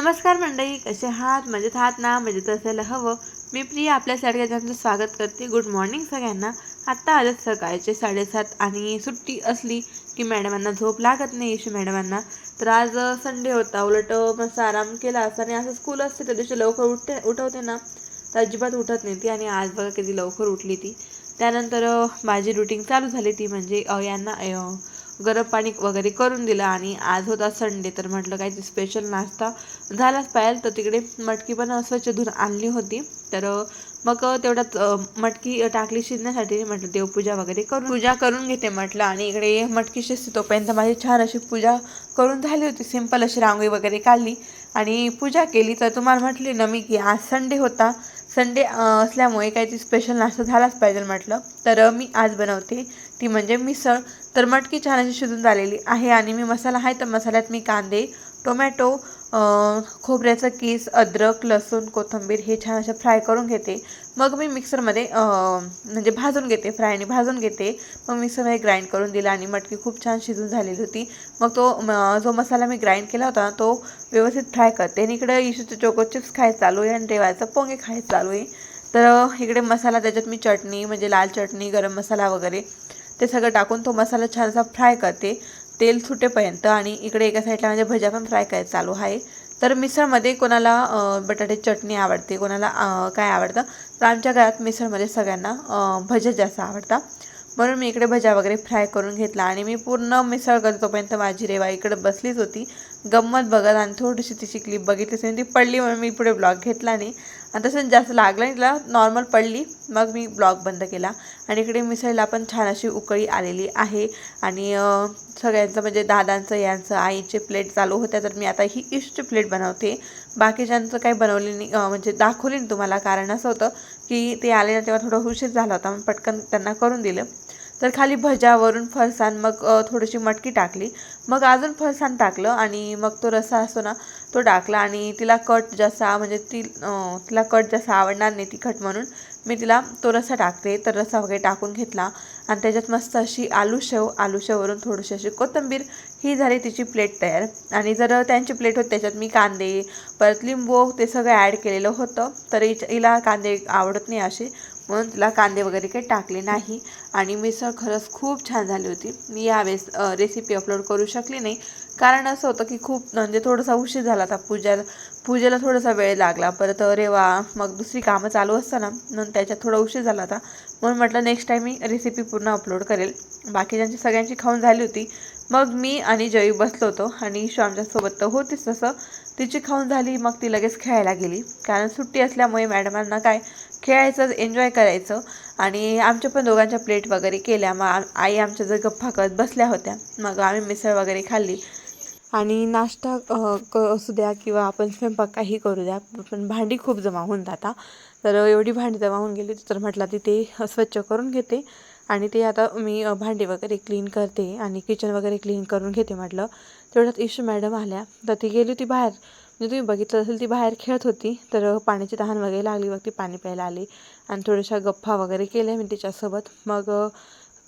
नमस्कार मंडळी कसे आहात? मजेत आहात ना? मजेत असायला हवं. मी प्रिया आपल्या सगळ्यांचं स्वागत करते. गुड मॉर्निंग सगळ्यांना. आत्ता आलं सकाळचे साडेसात आणि सुट्टी असली की मॅडमांना झोप लागत नाही इशू मॅडमांना. तर आज संडे होता. उलट मस्त आराम केला. असता आणि असं स्कूल असते त्या दिवशी लवकर उठते उठवते ना. तर अजिबात उठत नाही ती. आणि आज बघा किती लवकर उठली ती. त्यानंतर माझी रुटीन चालू झाली ती. म्हणजे अ, यांना गरम पाणी वगैरे करून दिलं आणि आज होता संडे तर म्हटलं काहीतरी स्पेशल नाश्ता झालाच पाहिजे. तर तिकडे मटकी पण स्वच्छ धुवून आणली होती. तर मग तेवढ्यात मटकी टाकली शिजण्यासाठी. म्हटलं देवपूजा वगैरे करून पूजा करून घेते म्हटलं. आणि इकडे मटकी शिजते तोपर्यंत माझी छान अशी पूजा करून झाली होती. सिंपल अशी रांगोळी वगैरे काढली. आणि पूजा केली. तर तुम्हाला म्हटली ना मी की आज संडे होता. संडे असल्यामुळे काहीतरी स्पेशल नाश्ता झालाच पाहिजे म्हटलं. तर मी आज बनवते. ती म्हणजे मिसळ. तर मटकी छान अशी शिजून झालेली आहे आणि मी मसाला आहे तर मसाल्यात मी कांदे टोमॅटो खोबऱ्याचं केस अद्रक लसूण कोथिंबीर हे छान असं फ्राय करून घेते. मग मी मिक्सरमध्ये म्हणजे भाजून घेते फ्रायने भाजून घेते. मग मिक्सरमध्ये ग्राइंड करून दिला आणि मटकी खूप छान शिजून झालेली होती. मग तो म, जो मसाला मी ग्राइंड केला होता तो व्यवस्थित फ्राय करते. आणि इकडे इशूचे चोको चिप्स खायचं चालू आहे आणि रेवायचं पोंगे खायचं चालू आहे. तर इकडे मसाला त्याच्यात मी चटणी म्हणजे लाल चटणी गरम मसाला वगैरे ते सगळं टाकून तो मसाला छान असा फ्राय करते. तेल सुटेपर्यंत आणि इकडे एका साईडला म्हणजे भज्या पण फ्राय करायचं चालू आहे. तर मिसळमध्ये कोणाला बटाटे बटाट्याची चटणी आवडते कोणाला काय आवडतं? तर आमच्या घरात मिसळमध्ये सगळ्यांना अ, भज्या जास्त आवडतात. म्हणून मी इकडे भज्या वगैरे फ्राय करून घेतला आणि मी पूर्ण मिसळ करत तोपर्यंत माझी रेवा इकडे बसलीच होती. गंमत बघत आणि थोडीशी तिची क्लिप बघितलीच आणि ती पडली म्हणून मी पुढे ब्लॉग घेतला नाही. आणि तसं जास्त लागलं नाही तिला नॉर्मल पडली. मग मी ब्लॉग बंद केला. आणि इकडे मिसळला पण छान अशी उकळी आलेली आहे. आणि सगळ्यांचं म्हणजे दादांचं यांचं आईचे प्लेट चालू होत्या तर मी आता ही इष्ट प्लेट बनवते. बाकीच्यांचं काही बनवली नाही म्हणजे दाखवली नाही तुम्हाला. कारण असं होतं की ते आले ना तेव्हा थोडं उशीर झाला होता मग पटकन त्यांना करून दिलं. तर खाली भज्यावरून फरसाण मग थोडीशी मटकी टाकली. मग अजून फरसाण टाकलं आणि मग तो रस्सा असतो ना तो टाकला आणि तिला कट जसा म्हणजे ती तिला कट जसा आवडणार नाही तिखट म्हणून मी तिला तो रस्सा टाकते. तर रस्सा वगैरे टाकून घेतला आणि त्याच्यात मस्त अशी आलू शेव आलू शेववरून थोडीशी अशी कोथिंबीर ही झाली तिची प्लेट तयार. आणि जर त्यांची प्लेट होती त्याच्यात मी कांदे परत लिंबू ते सगळं ॲड केलेलं होतं. तर हिला कांदे आवडत नाही असे. म्हणून तिला कांदे वगैरे काही टाकले नाही. आणि मिसळ खरंच खूप छान झाली होती. मी यावेळेस रेसिपी अपलोड करू शकली नाही. कारण असं होतं की खूप म्हणजे थोडासा उशीर झाला होता. पूजेला पूजेला थोडासा वेळ लागला. परत रेवा मग दुसरी कामं चालू असताना म्हणून त्याच्यात थोडा उशीर झाला होता. म्हणून म्हटलं नेक्स्ट टाईम मी रेसिपी पूर्ण अपलोड करेल. बाकीच्यांची सगळ्यांची खाऊन झाली होती. मग मी आणि जयू बसलो होतो. आणि ईशू आमच्यासोबत तर होतीच तसं. तिची खाऊन झाली मग ती लगेच खेळायला गेली. कारण सुट्टी असल्यामुळे मॅडमांना काय खेळायचं एन्जॉय करायचं. आणि आमच्या पण दोघांच्या प्लेट वगैरे केल्या. मग आई आमच्या जर गप्पा करत बसल्या होत्या. मग आम्ही मिसळ वगैरे खाल्ली. आणि नाश्ता क असू द्या किंवा आपण स्वयंपाक काही करू द्या पण भांडी खूप जमा होऊन जातात तर एवढी भांडी जमा होऊन गेली तर म्हटलं ती ते स्वच्छ करून घेते. आणि ते आता मी भांडी वगैरे क्लीन करते आणि किचन वगैरे क्लीन करून घेते म्हटलं. तेवढ्यात इशू मॅडम आल्या. तर ती गेली होती बाहेर. म्हणजे तुम्ही बघितलं असेल ती बाहेर खेळत होती तर पाण्याची तहान वगैरे लागली मग ती पाणी प्यायला आली आणि थोड्याशा गप्पा वगैरे केल्या मी तिच्यासोबत. मग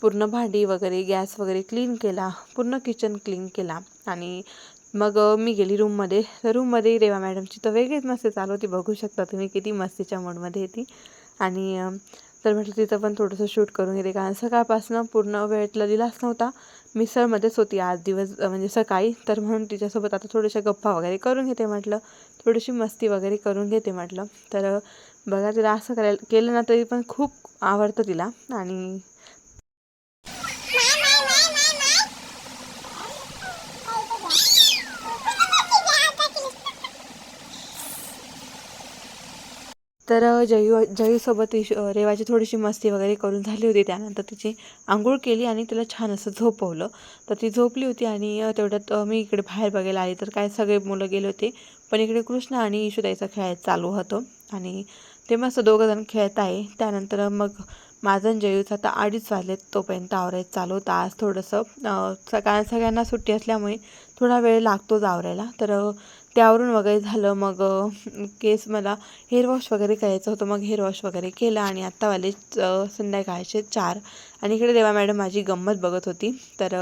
पूर्ण भांडी वगैरे गॅस वगैरे क्लीन केला पूर्ण किचन क्लीन केला आणि मग मी गेली रूममध्ये. तर रूममध्ये रेवा मॅडमची तर वेगळीच मस्ती चालू होती बघू शकता तुम्ही किती मस्तीच्या मूडमध्ये येते आणि तर म्हटलं तिथं पण थोडंसं शूट करून घेते कारण सकाळपासून पूर्ण वेळ दिलाच नव्हता. मिसळमध्येच होती आज दिवस म्हणजे सकाळी. तर म्हणून तिच्यासोबत आता थोड्याशा गप्पा वगैरे करून घेते म्हटलं. थोडीशी मस्ती वगैरे करून घेते म्हटलं. तर बघा तिला असं करायला केलं ना तरी पण खूप आवडतं तिला. आणि तर जयू जयूसोबत इश रेवाची थोडीशी मस्ती वगैरे करून झाली होती. त्यानंतर तिची आंघोळ केली आणि तिला छान असं झोपवलं. तर ती झोपली होती आणि तेवढ्यात मी इकडे बाहेर बघायला आली. तर काय सगळे मुलं गेले होते. पण इकडे कृष्ण आणि इशुताईचं खेळायचं चालू होतो. आणि ते मस्त दोघंजण खेळत आहे. त्यानंतर मग माझं जयूचं आता अडीच वाजलेत तोपर्यंत आवरायचं चालू होतं. आज थोडंसं सकाळ सगळ्यांना सुट्टी असल्यामुळे थोडा वेळ लागतोच आवरायला. तर त्यावरून वगैरे झालं. मग केस मला हेअर वॉश वगैरे करायचं होतं. मग हेअरवॉश वगैरे केलं आणि आत्ता वाले संध्याकाळचे चार. आणि इकडे देवा मॅडम माझी गंमत बघत होती. तर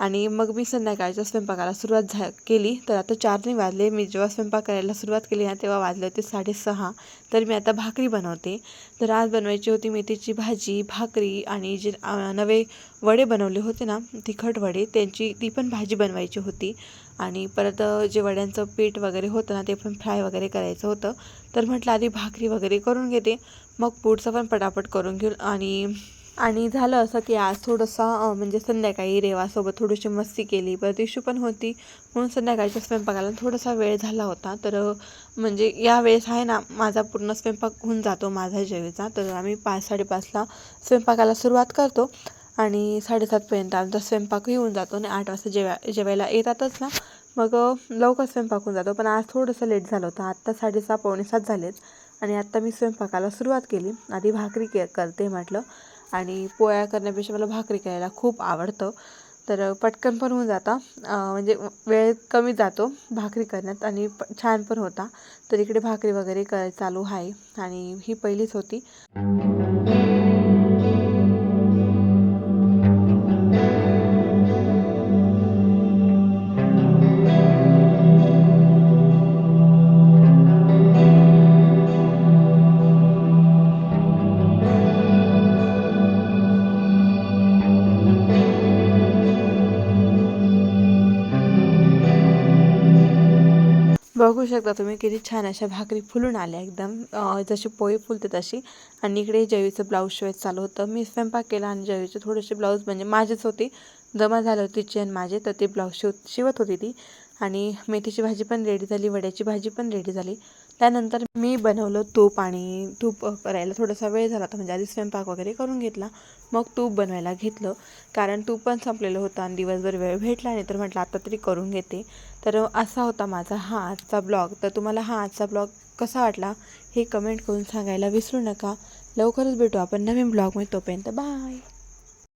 आणि मग मी संध्याकाळच्या स्वयंपाकाला सुरुवात झा केली. तर आता चार वाजले. मी जेव्हा स्वयंपाक करायला सुरुवात केली ना तेव्हा वाजले होते साडेसहा. तर मी आता भाकरी बनवते. तर आज बनवायची होती मेथीची भाजी भाकरी आणि जे नवे वडे बनवले होते ना तिखट वडे त्यांची ती पण भाजी बनवायची होती. आणि परत जे वड्यांचं पीठ वगैरे होतं ना ते पण फ्राय वगैरे करायचं होतं. तर म्हटलं आधी भाकरी वगैरे करून घेते. मग पुढचं पण पटापट करून घेऊ आणि आणि झालं असं की आज थोडंसं म्हणजे संध्याकाळी रेवासोबत थोडीशी मस्ती केली. परत इशू पण होती. म्हणून संध्याकाळच्या स्वयंपाकाला थोडासा वेळ झाला होता. तर म्हणजे या वेळेस आहे ना माझा पूर्ण स्वयंपाक होऊन जातो माझा जेवीचा तर आम्ही पाच साडेपाचला स्वयंपाकाला सुरुवात करतो आणि साडेसातपर्यंत आमचा स्वयंपाकही होऊन जातो आणि आठ वाजता जेव्या जेवायला येतातच ना मग लवकर स्वयंपाक होऊन जातो. पण आज थोडंसं लेट झालं होतं. आत्ता साडेसहा पावणे सात झालेत आणि आत्ता मी स्वयंपाकाला सुरुवात केली. आधी भाकरी के करते म्हटलं. आणि पोळ्या करण्यापेक्षा मला भाकरी करायला खूप आवडतं. तर पटकन पण होऊन जाता. म्हणजे वेळ कमी जातो भाकरी करण्यात आणि प छान पण होता. तर इकडे भाकरी वगैरे क चालू आहे आणि ही पहिलीच होती. बघू शकता तुम्ही किती छान अशा भाकरी फुलून आल्या एकदम. जशी पोळी फुलते तशी. आणि इकडे जवीचं ब्लाऊज शिवायचं चालू होतं. मी स्वयंपाक केला आणि जवीचे थोडेसे ब्लाऊज म्हणजे माझेच होते. जमा झाले होते चेन माझे तर ते ब्लाऊज शिव शिवत होती ती. आणि मेथीची भाजी पण रेडी झाली वड्याची भाजी पण रेडी झाली. त्यानंतर मी बनवलं तूप आणि तूप करायला थोडासा वेळ झाला होता. म्हणजे आधी स्वयंपाक वगैरे करून घेतला. मग तूप बनवायला घेतलं. कारण तूप पण संपलेलं होतं आणि दिवसभर वेळ भेटला नाही तर म्हटलं आता तरी करून घेते. तर असा होता माझा हा आजचा ब्लॉग. तर तुम्हाला हा आजचा ब्लॉग कसा वाटला हे कमेंट करून सांगायला विसरू नका. लवकरच भेटू आपण नवीन ब्लॉगमध्ये. तोपर्यंत बाय.